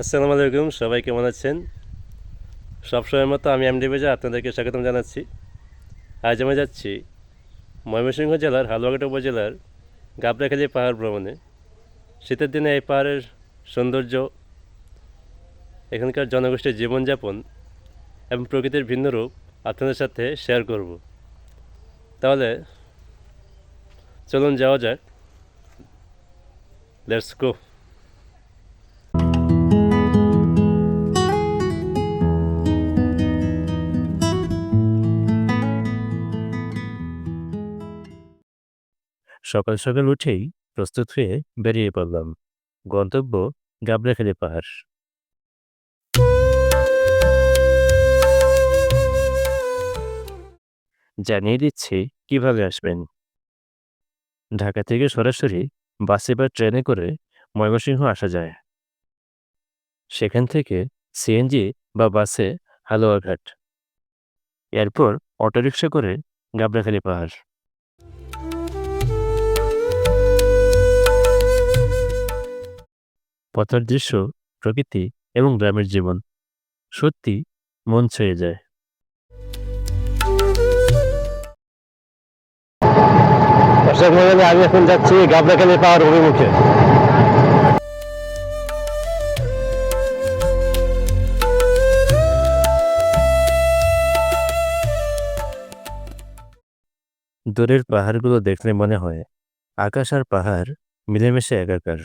আসসালামু আলাইকুম, সবাই কেমন আছেন? সবসময়ের মতো আমি এমডি বেজা আপনাদেরকে স্বাগতম জানাচ্ছি। আজ আমি যাচ্ছি ময়মনসিংহ জেলার হালুয়াঘাট উপজেলার গাবড়াখালি পাহাড় ভ্রমণে। শীতের দিনে এই পাহাড়ের সৌন্দর্য, এখানকার জনগোষ্ঠীর জীবনযাপন এবং প্রকৃতির ভিন্ন রূপ আপনাদের সাথে শেয়ার করব। তাহলে চলুন যাওয়া যাক। লেটস গো সকাল সকাল উঠেই প্রস্তুত হয়ে বেরিয়ে পড়লাম। গন্তব্য গাবড়াখালি পাহাড়। জানিয়ে দিচ্ছি, কীভাবে আসবেন? ঢাকা থেকে সরাসরি বাসে বা ট্রেনে করে ময়মনসিংহ আসা যায়। সেখান থেকে সিএনজি বা বাসে হালুয়াঘাট। এরপর অটোরিকশা করে গাবড়াখালি পাহাড়। পথের দৃশ্য প্রকৃতি এবং গ্রামের জীবন। সত্যি মন ছুঁয়ে যায়। দর্শক আমি এখন যাচ্ছি গাবড়াখালি পাহাড় অভিমুখে। দূরের পাহাড়গুলো দেখলে মনে হয় আকাশ আর পাহাড় মিলেমিশে একাকার।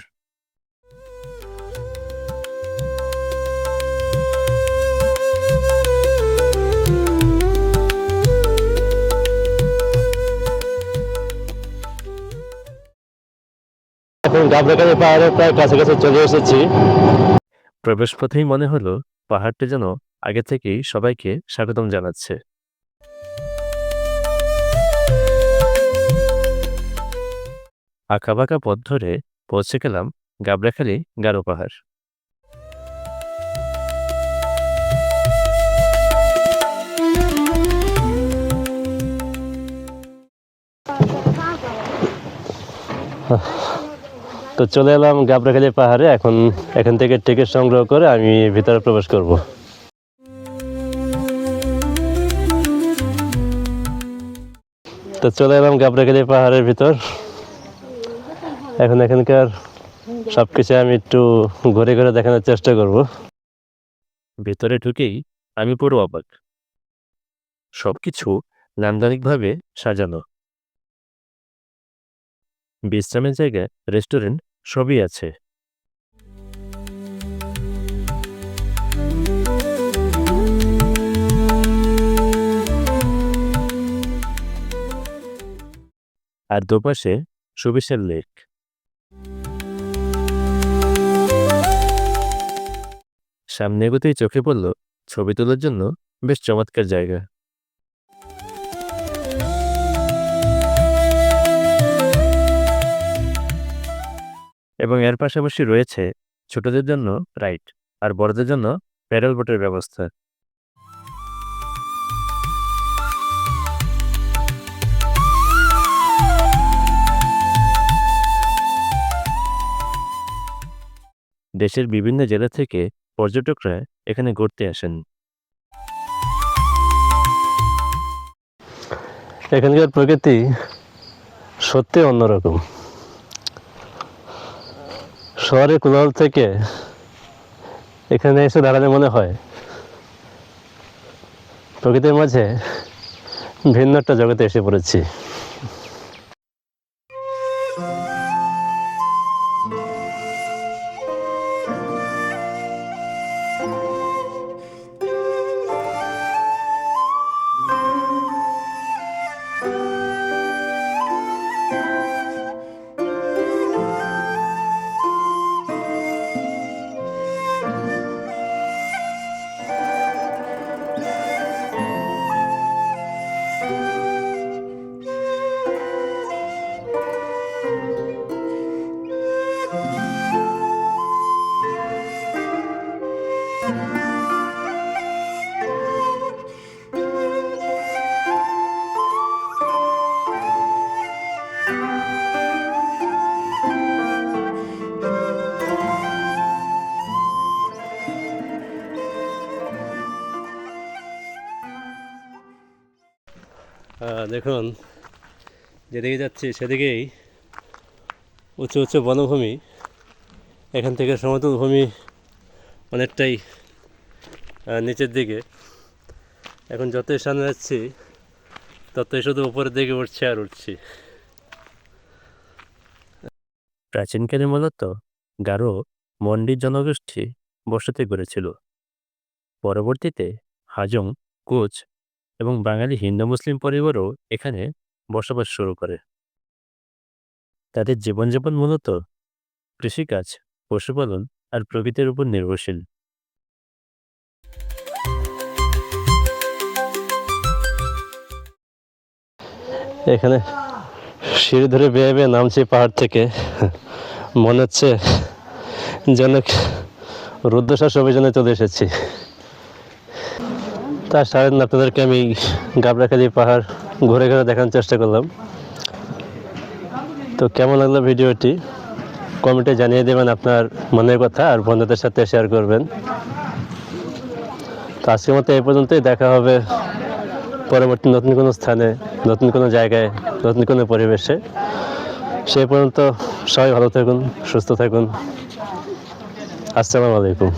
এখন গাবরাকানি পাহাড়ের প্রায় কাছাকাছি চলে এসেছি। প্রবেশ পথেই মনে হলো পাহাড়টি যেন আগে থেকেই সবাইকে স্বাগতম জানাচ্ছে। আঁকা আঁকাবাঁকা পথ ধরে পৌঁছে গেলাম গাবরাখালি গারো পাহাড়। তো চলে এলাম গাবরাখালি পাহাড়ে। এখন এখান থেকে টিকিট সংগ্রহ করে আমি ভিতরে প্রবেশ করব। তো চলে এলাম গাবরাখালি পাহাড়ের ভিতর। এখন এখানকার সব কিছু আমি একটু ঘুরে ঘুরে দেখানোর চেষ্টা করব। ভেতরে ঢুকেই আমি পুরো অবাক। সবকিছু নান্দনিকভাবে সাজানো। বিশ্রামের জায়গা রেস্টুরেন্ট সবই আছে। আর দুপাশে সুবিশাল লেক। সামনে এগোতেই চোখে পড়ল ছবি তোলার জন্য বেশ চমৎকার জায়গা। এবং এর পাশাপাশি রয়েছে ছোটদের জন্য রাইড আর বড়দের জন্য প্যাডেল বোটের ব্যবস্থা। দেশের বিভিন্ন জেলা থেকে পর্যটকরা এখানে ঘুরতে আসেন। এখানকার প্রকৃতি সত্যি অন্যরকম। শহরের কোলাহল থেকে এখানে এসে দাঁড়ালে মনে হয় প্রকৃতির মাঝে ভিন্ন একটা জগতে এসে পড়েছি। দেখুন, যেদিকে যাচ্ছি সেদিকেই উঁচু উঁচু বনভূমি। এখান থেকে সমতল ভূমি অনেকটাই নিচের দিকে। এখন যতই সামনে যাচ্ছি, ততই শুধু উপরের দিকে উঠছে আর উঠছি। প্রাচীনকালে মূলত গারো মন্ডির জনগোষ্ঠী বসতি গড়েছিল। পরবর্তীতে হাজং, কোচ এবং বাঙালি হিন্দু মুসলিম পরিবারও এখানে বসবাস শুরু করে। তাদের জীবনযাপন মূলত কৃষিকাজ, পশুপালন আর প্রকৃতির উপর নির্ভরশীল। এখানে সিঁড়ি ধরে বেয়ে বেয়ে নামছি পাহাড় থেকে। মনে হচ্ছে যেন রুদ্রশ্বাস অভিযানে চলে এসেছি। তার সারাদিন আপনাদেরকে আমি গাবরাখালি পাহাড় ঘুরে ঘুরে দেখানোর চেষ্টা করলাম। তো কেমন লাগল ভিডিওটি? কমেন্টে জানিয়ে দেবেন আপনার মনের কথা আর বন্ধুদের সাথে শেয়ার করবেন। তো আজকের মতো এই পর্যন্তই। দেখা হবে পরবর্তী নতুন কোনো স্থানে, নতুন কোনো জায়গায়, নতুন কোনো পরিবেশে। সেই পর্যন্ত সবাই ভালো থাকুন, সুস্থ থাকুন। আসসালামু আলাইকুম।